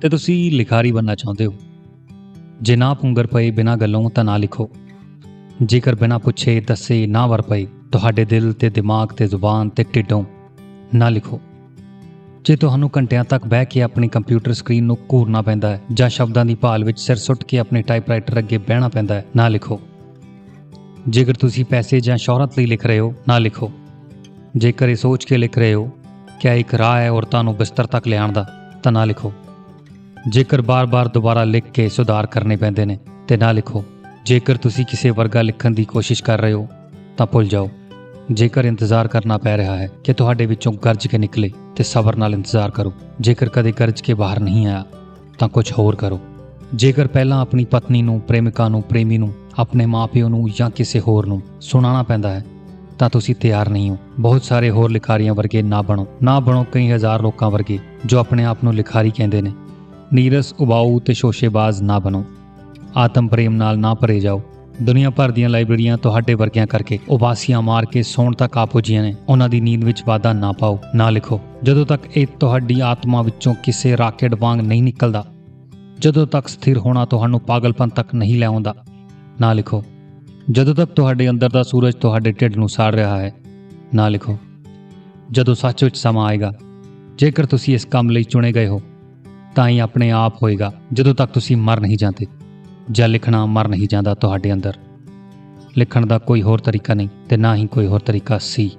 ਤੇ ਤੁਸੀਂ ਲਿਖਾਰੀ ਬਣਨਾ ਚਾਹੁੰਦੇ ਹੋ। ਜੇ ਨਾ ਪੁੰਗਰ ਪਏ ਬਿਨਾਂ ਗੱਲੋਂ ਤਾਂ ਨਾ ਲਿਖੋ। ਜੇਕਰ ਬਿਨਾਂ ਪੁੱਛੇ ਦੱਸੇ ਨਾ ਵਰ ਪਏ, ਤੁਹਾਡੇ ਦਿਲ ਤੇ ਦਿਮਾਗ ਤੇ ਜ਼ੁਬਾਨ ਤੇ ਢਿੱਡੋਂ ਨਾ ਲਿਖੋ। ਜੇ ਤੁਹਾਨੂੰ ਘੰਟਿਆਂ ਤੱਕ ਬਹਿ ਕੇ ਆਪਣੀ ਕੰਪਿਊਟਰ ਸਕਰੀਨ ਨੂੰ ਘੂਰਨਾ ਪੈਂਦਾ ਹੈ ਜਾਂ ਸ਼ਬਦਾਂ ਦੀ ਭਾਲ ਵਿੱਚ ਸਿਰ ਸੁੱਟ ਕੇ ਆਪਣੇ ਟਾਈਪਰਾਈਟਰ ਅੱਗੇ ਬਹਿਣਾ ਪੈਂਦਾ ਹੈ, ਨਾ ਲਿਖੋ। ਜੇਕਰ ਤੁਸੀਂ ਪੈਸੇ ਜਾਂ ਸ਼ੋਹਰਤ ਲਈ ਲਿਖ ਰਹੇ ਹੋ, ਨਾ ਲਿਖੋ। ਜੇਕਰ ਇਹ ਸੋਚ ਕੇ ਲਿਖ ਰਹੇ ਹੋ ਕਿ ਇੱਕ ਰਾਹ ਹੈ ਔਰਤਾਂ ਨੂੰ ਬਿਸਤਰ ਤੱਕ ਲਿਆਉਣ ਦਾ ਤਾਂ ਨਾ ਲਿਖੋ। ਜੇਕਰ ਬਾਰ-ਬਾਰ ਦੁਬਾਰਾ ਲਿਖ ਕੇ ਸੁਧਾਰ ਕਰਨੇ ਪੈਂਦੇ ਨੇ, ਤੇ ਨਾ ਲਿਖੋ। ਜੇਕਰ ਤੁਸੀਂ ਕਿਸੇ ਵਰਗਾ ਲਿਖਣ ਦੀ ਕੋਸ਼ਿਸ਼ ਕਰ ਰਹੇ ਹੋ, ਤਾਂ ਭੁੱਲ ਜਾਓ। ਜੇਕਰ ਇੰਤਜ਼ਾਰ ਕਰਨਾ ਪੈ ਰਿਹਾ ਹੈ ਕਿ ਤੁਹਾਡੇ ਵਿੱਚੋਂ ਗਰਜ ਕੇ ਨਿਕਲੇ, ਤੇ ਸਬਰ ਨਾਲ ਇੰਤਜ਼ਾਰ ਕਰੋ। ਜੇਕਰ ਕਦੇ ਗਰਜ ਕੇ ਬਾਹਰ ਨਹੀਂ ਆਇਆ, ਤਾਂ ਕੁਝ ਹੋਰ ਕਰੋ। ਜੇਕਰ ਪਹਿਲਾਂ ਆਪਣੀ ਪਤਨੀ ਨੂੰ, ਪ੍ਰੇਮਿਕਾ ਨੂੰ, ਪ੍ਰੇਮੀ ਨੂੰ, ਆਪਣੇ ਮਾਪਿਓ ਨੂੰ ਜਾਂ ਕਿਸੇ ਹੋਰ ਨੂੰ ਸੁਣਾਉਣਾ ਪੈਂਦਾ ਹੈ, ਤਾਂ ਤੁਸੀਂ ਤਿਆਰ ਨਹੀਂ ਹੋ। ਬਹੁਤ ਸਾਰੇ ਹੋਰ ਲਿਖਾਰੀਆਂ ਵਰਗੇ ਨਾ ਬਣੋ। ਨਾ ਬਣੋ ਕਈ ਹਜ਼ਾਰ ਲੋਕਾਂ ਵਰਗੇ ਜੋ ਆਪਣੇ ਆਪ ਨੂੰ ਲਿਖਾਰੀ ਕਹਿੰਦੇ ਨੇ। ਨੀਰਸ, ਉਬਾਊ ਤੇ ਸ਼ੋਸ਼ੇਬਾਜ਼ ਨਾ ਬਣੋ। ਆਤਮ ਪ੍ਰੇਮ ਨਾਲ ਨਾ ਭਰੇ ਜਾਓ। ਦੁਨੀਆ ਭਰ ਦੀਆਂ ਲਾਇਬ੍ਰੇਰੀਆਂ ਤੁਹਾਡੇ ਵਰਗਿਆਂ ਕਰਕੇ ਉਬਾਸੀਆਂ ਮਾਰ ਕੇ ਸੌਣ ਤੱਕ ਆ ਪੁੱਜੀਆਂ ਨੇ। ਉਹਨਾਂ ਦੀ ਨੀਂਦ ਵਿੱਚ ਵਾਧਾ ਨਾ ਪਾਓ, ਨਾ ਲਿਖੋ। ਜਦੋਂ ਤੱਕ ਇਹ ਤੁਹਾਡੀ ਆਤਮਾ ਵਿੱਚੋਂ ਕਿਸੇ ਰਾਕੇਟ ਵਾਂਗ ਨਹੀਂ ਨਿਕਲਦਾ, ਜਦੋਂ ਤੱਕ ਸਥਿਰ ਹੋਣਾ ਤੁਹਾਨੂੰ ਪਾਗਲਪਨ ਤੱਕ ਨਹੀਂ ਲੈ ਆਉਂਦਾ, ਨਾ ਲਿਖੋ। ਜਦੋਂ ਤੱਕ ਤੁਹਾਡੇ ਅੰਦਰ ਦਾ ਸੂਰਜ ਤੁਹਾਡੇ ਢਿੱਡ ਨੂੰ ਸਾੜ ਰਿਹਾ ਹੈ, ਨਾ ਲਿਖੋ। ਜਦੋਂ ਸੱਚ ਵਿੱਚ ਸਮਾਂ ਆਏਗਾ, ਜੇਕਰ ਤੁਸੀਂ ਇਸ ਕੰਮ ਲਈ ਚੁਣੇ ਗਏ ਹੋ ਤਾਂ ਹੀ ਆਪਣੇ ਆਪ ਹੋਏਗਾ, ਜਦੋਂ ਤੱਕ ਤੁਸੀਂ ਮਰ ਨਹੀਂ ਜਾਂਦੇ, ਜਾਂ ਲਿਖਣਾ ਮਰ ਨਹੀਂ ਜਾਂਦਾ ਤੁਹਾਡੇ ਅੰਦਰ। ਲਿਖਣ ਦਾ ਕੋਈ ਹੋਰ ਤਰੀਕਾ ਨਹੀਂ ਤੇ ਨਾ ਹੀ ਕੋਈ ਹੋਰ ਤਰੀਕਾ ਸੀ।